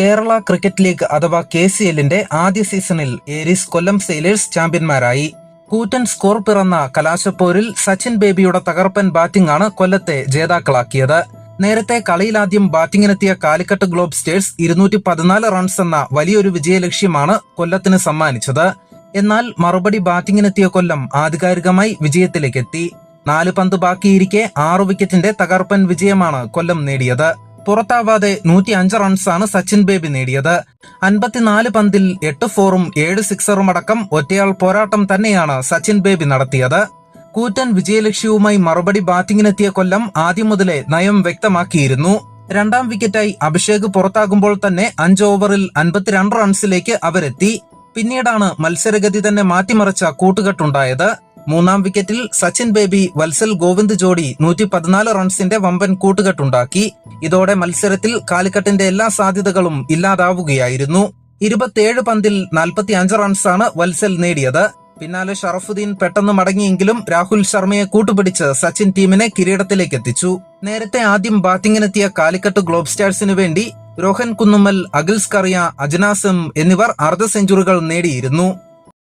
Kerala cricket league അഥവാ K C എല്ലിന്റെ ആദ്യ സീസണിൽ ഏരീസ് കൊല്ലം സെയിലേഴ്സ് ചാമ്പ്യന്മാരായി. കൂറ്റൻ സ്കോർ പിറന്ന കലാശപ്പോരിൽ സച്ചിൻ ബേബിയുടെ തകർപ്പൻ ബാറ്റിംഗ് ആണ് കൊല്ലത്തെ ജേതാക്കളാക്കിയത്. നേരത്തെ കളിയിലാദ്യം ബാറ്റിംഗിനെത്തിയ കാലിക്കട്ട് ഗ്ലോബ് സ്റ്റേഴ്സ് ഇരുന്നൂറ്റി പതിനാല് റൺസ് എന്ന വലിയൊരു വിജയലക്ഷ്യമാണ് കൊല്ലത്തിന് സമ്മാനിച്ചത്. എന്നാൽ മറുപടി ബാറ്റിംഗിനെത്തിയ കൊല്ലം ആധികാരികമായി വിജയത്തിലേക്കെത്തി. നാല് പന്ത് ബാക്കിയിരിക്കെ ആറു വിക്കറ്റിന്റെ തകർപ്പൻ വിജയമാണ് കൊല്ലം നേടിയത്. പുറത്താവാതെ നൂറ്റി അഞ്ച് റൺസാണ് സച്ചിൻ ബേബി നേടിയത്. അൻപത്തിനാല് പന്തിൽ എട്ട് ഫോറും ഏഴ് സിക്സറും അടക്കം ഒറ്റയാൾ പോരാട്ടം തന്നെയാണ് സച്ചിൻ ബേബി നടത്തിയത്. കൂറ്റൻ വിജയലക്ഷ്യവുമായി മറുപടി ബാറ്റിംഗിനെത്തിയ കൊല്ലം ആദ്യം മുതലേ നയം വ്യക്തമാക്കിയിരുന്നു. രണ്ടാം വിക്കറ്റായി അഭിഷേക് പുറത്താകുമ്പോൾ തന്നെ അഞ്ച് ഓവറിൽ അൻപത്തിരണ്ട് റൺസിലേക്ക് അവരെത്തി. പിന്നീടാണ് മത്സരഗതി തന്നെ മാറ്റിമറിച്ച കൂട്ടുകെട്ടുണ്ടായത്. മൂന്നാം വിക്കറ്റിൽ സച്ചിൻ ബേബി വത്സൽ ഗോവിന്ദ് ജോഡി നൂറ്റി പതിനാല് റൺസിന്റെ വമ്പൻ കൂട്ടുകെട്ടുണ്ടാക്കി. ഇതോടെ മത്സരത്തിൽ കാലിക്കട്ടിന്റെ എല്ലാ സാധ്യതകളും ഇല്ലാതാവുകയായിരുന്നു. ഇരുപത്തിയേഴ് പന്തിൽ നാൽപ്പത്തി അഞ്ച് റൺസാണ് വത്സൽ നേടിയത്. പിന്നാലെ ഷറഫുദ്ദീൻ പെട്ടെന്ന് മടങ്ങിയെങ്കിലും രാഹുൽ ശർമ്മയെ കൂട്ടുപിടിച്ച് സച്ചിൻ ടീമിനെ കിരീടത്തിലേക്ക് എത്തിച്ചു. നേരത്തെ ആദ്യം ബാറ്റിംഗിനെത്തിയ കാലിക്കട്ട് ഗ്ലോബ് സ്റ്റാർസിനു വേണ്ടി രോഹൻ കുന്നുമ്മൽ അഖിൽസ് കറിയ അജ്നാസം എന്നിവർ അർദ്ധ സെഞ്ചുറികൾ നേടിയിരുന്നു.